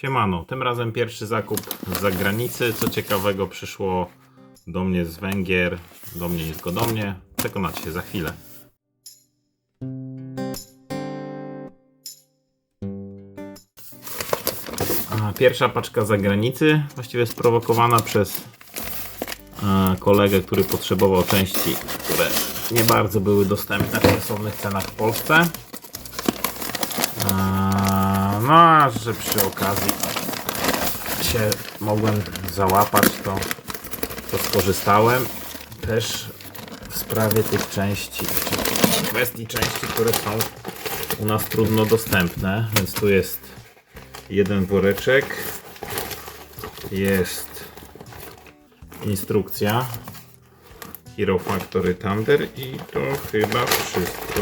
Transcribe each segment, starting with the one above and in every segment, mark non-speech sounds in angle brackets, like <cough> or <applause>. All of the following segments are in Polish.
Siemano, tym razem pierwszy zakup z zagranicy. Co ciekawego przyszło do mnie z Węgier, do mnie niż go do mnie. Przekonacie się za chwilę. A, Pierwsza paczka z zagranicy, właściwie sprowokowana przez kolegę, który potrzebował części, które nie bardzo były dostępne w sensownych cenach w Polsce. Eee, No, że przy okazji się mogłem załapać, to, to skorzystałem też w sprawie tych części, kwestii części, które są u nas trudno dostępne, więc tu jest jeden woreczek, jest instrukcja Hero Factory Thunder i to chyba wszystko.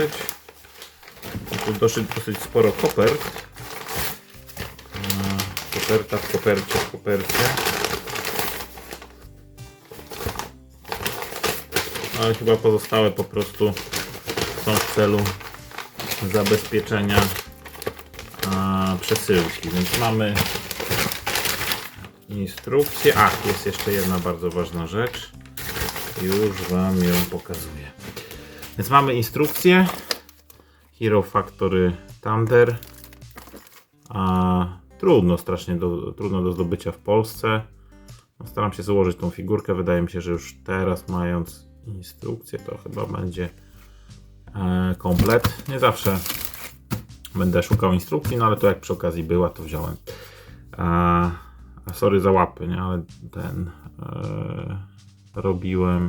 Być. Tu dosyć, dosyć sporo kopert. Koperta w kopercie w kopercie. Ale chyba pozostałe po prostu są w celu zabezpieczenia a, przesyłki. Więc mamy instrukcję. A, jest jeszcze jedna bardzo ważna rzecz. Już Wam ją pokazuję. Więc mamy instrukcję Hero Factory Thunder. A, trudno strasznie do, trudno do zdobycia w Polsce. No, Staram się złożyć tą figurkę. Wydaje mi się, że już teraz mając instrukcję, to chyba będzie e, komplet. Nie zawsze będę szukał instrukcji, no ale to jak przy okazji była, to wziąłem. A, sorry za łapy, nie? Ale ten e, robiłem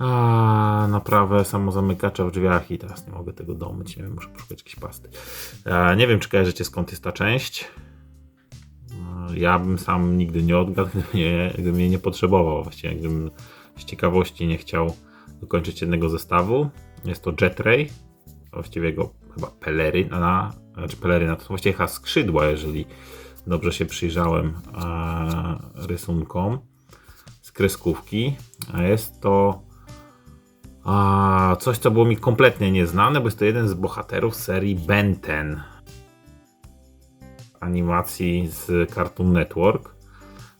a, naprawę samozamykacza w drzwiach i teraz nie mogę tego domyć. Nie wiem, muszę poszukać jakiejś pasty. E, nie wiem, czy kojarzycie skąd jest ta część. E, Ja bym sam nigdy nie odgadł, <laughs> gdybym jej nie potrzebował. Właściwie, gdybym z ciekawości nie chciał dokończyć jednego zestawu. Jest to Jet Ray, właściwie jego chyba peleryna, znaczy peleryna, to są właściwie chyba skrzydła, jeżeli dobrze się przyjrzałem e, rysunkom z kreskówki. A jest to a, coś, co było mi kompletnie nieznane, bo jest to jeden z bohaterów serii Ben 10 animacji z Cartoon Network.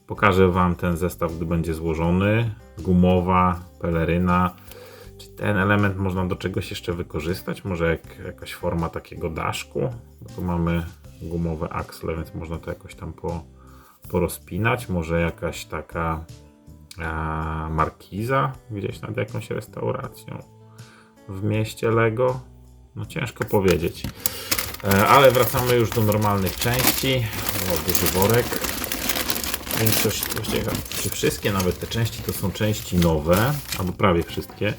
Pokażę Wam ten zestaw, gdy będzie złożony. Gumowa, peleryna. Czy ten element można do czegoś jeszcze wykorzystać? Może jak, jakaś forma takiego daszku? Bo tu mamy gumowe aksle, więc można to jakoś tam po, porozpinać. Może jakaś taka markiza gdzieś nad jakąś restauracją w mieście Lego. No ciężko powiedzieć. E, ale wracamy już do normalnych części. O, duży worek. Większość, właściwie chyba- czy wszystkie nawet te części to są części nowe, albo prawie wszystkie.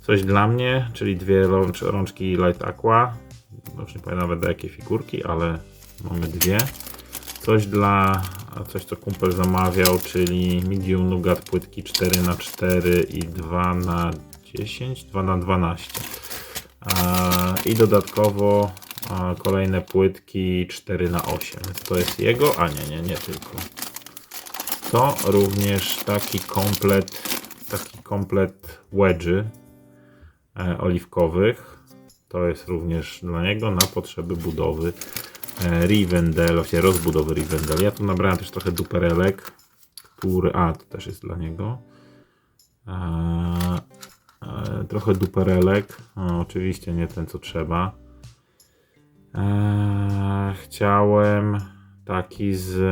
Coś dla mnie, czyli dwie rącz, rączki Light Aqua. Już nie pamiętam nawet do jakiej figurki, ale mamy dwie. Coś dla, a coś co kumpel zamawiał, czyli medium nougat płytki 4x4 i 2x10, 2x12. A, I dodatkowo kolejne płytki 4x8. Więc to jest jego, a nie, nie, nie tylko. To również taki komplet, taki komplet wedży e, oliwkowych. To jest również dla niego na potrzeby budowy Rivendell, właśnie rozbudowy Rivendell. Ja tu nabrałem też trochę duperelek, który, a to też jest dla niego. E, e, trochę duperelek, oczywiście nie ten co trzeba. E, chciałem taki z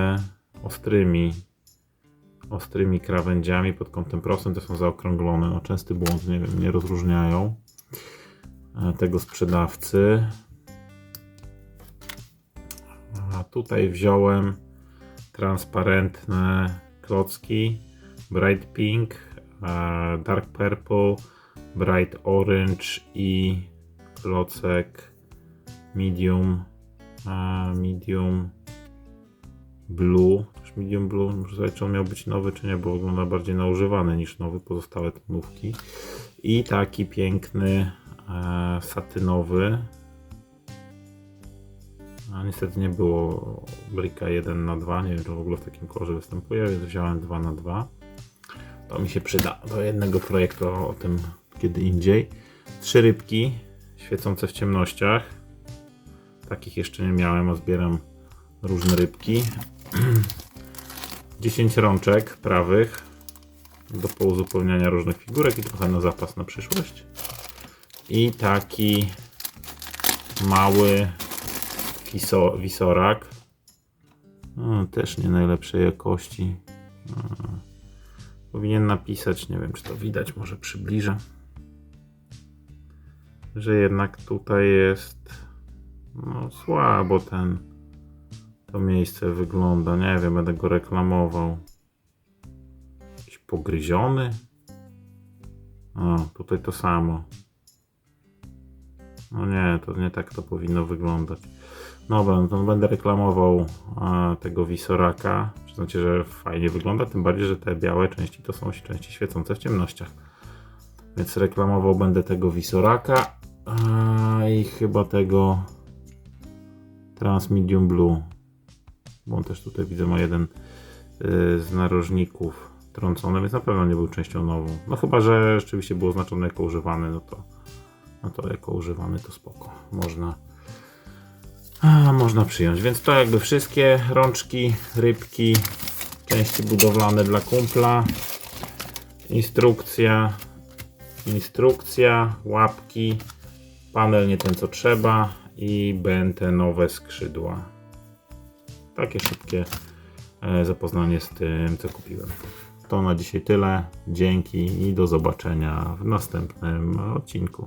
ostrymi ostrymi krawędziami pod kątem prostym, te są zaokrąglone. No, częsty błąd, nie wiem, nie rozróżniają e, tego sprzedawcy. A tutaj wziąłem transparentne klocki Bright Pink, Dark Purple, Bright Orange i klocek Medium Medium Blue, też medium blue, muszę zobaczyć czy on miał być nowy czy nie, bo wygląda bardziej na używany niż nowy, pozostałe tonówki. I taki piękny e, satynowy. A niestety nie było blika 1 na 2 nie wiem czy w ogóle w takim kolorze występuje, więc wziąłem 2 na 2 To mi się przyda do jednego projektu, o tym kiedy indziej. Trzy rybki świecące w ciemnościach. Takich jeszcze nie miałem, a zbieram różne rybki. <clears throat> 10 rączek prawych do pouzupełniania różnych figurek i trochę na zapas na przyszłość. I taki mały wiso, wisorak. O, też nie najlepszej jakości. O, powinien napisać, nie wiem czy to widać, może przybliżę. Że jednak tutaj jest no słabo ten to miejsce wygląda. Nie wiem, będę go reklamował. Jakiś pogryziony. O, tutaj to samo. No nie, to nie tak to powinno wyglądać. No to będę reklamował a, tego wisoraka. Przyznacie, że fajnie wygląda, tym bardziej, że te białe części to są części świecące w ciemnościach. Więc reklamował będę tego wisoraka a, i chyba tego Transmedium Blue. Bo on też tutaj widzę ma jeden y, z narożników trącony, więc na pewno nie był częścią nową. No chyba, że rzeczywiście było oznaczone jako używany, no to, no to jako używany to spoko. Można, a, można przyjąć. Więc to jakby wszystkie rączki, rybki, części budowlane dla kumpla, instrukcja, instrukcja, łapki, panel nie ten co trzeba i będę nowe skrzydła. Takie szybkie e, zapoznanie z tym, co kupiłem. To na dzisiaj tyle. Dzięki i do zobaczenia w następnym odcinku.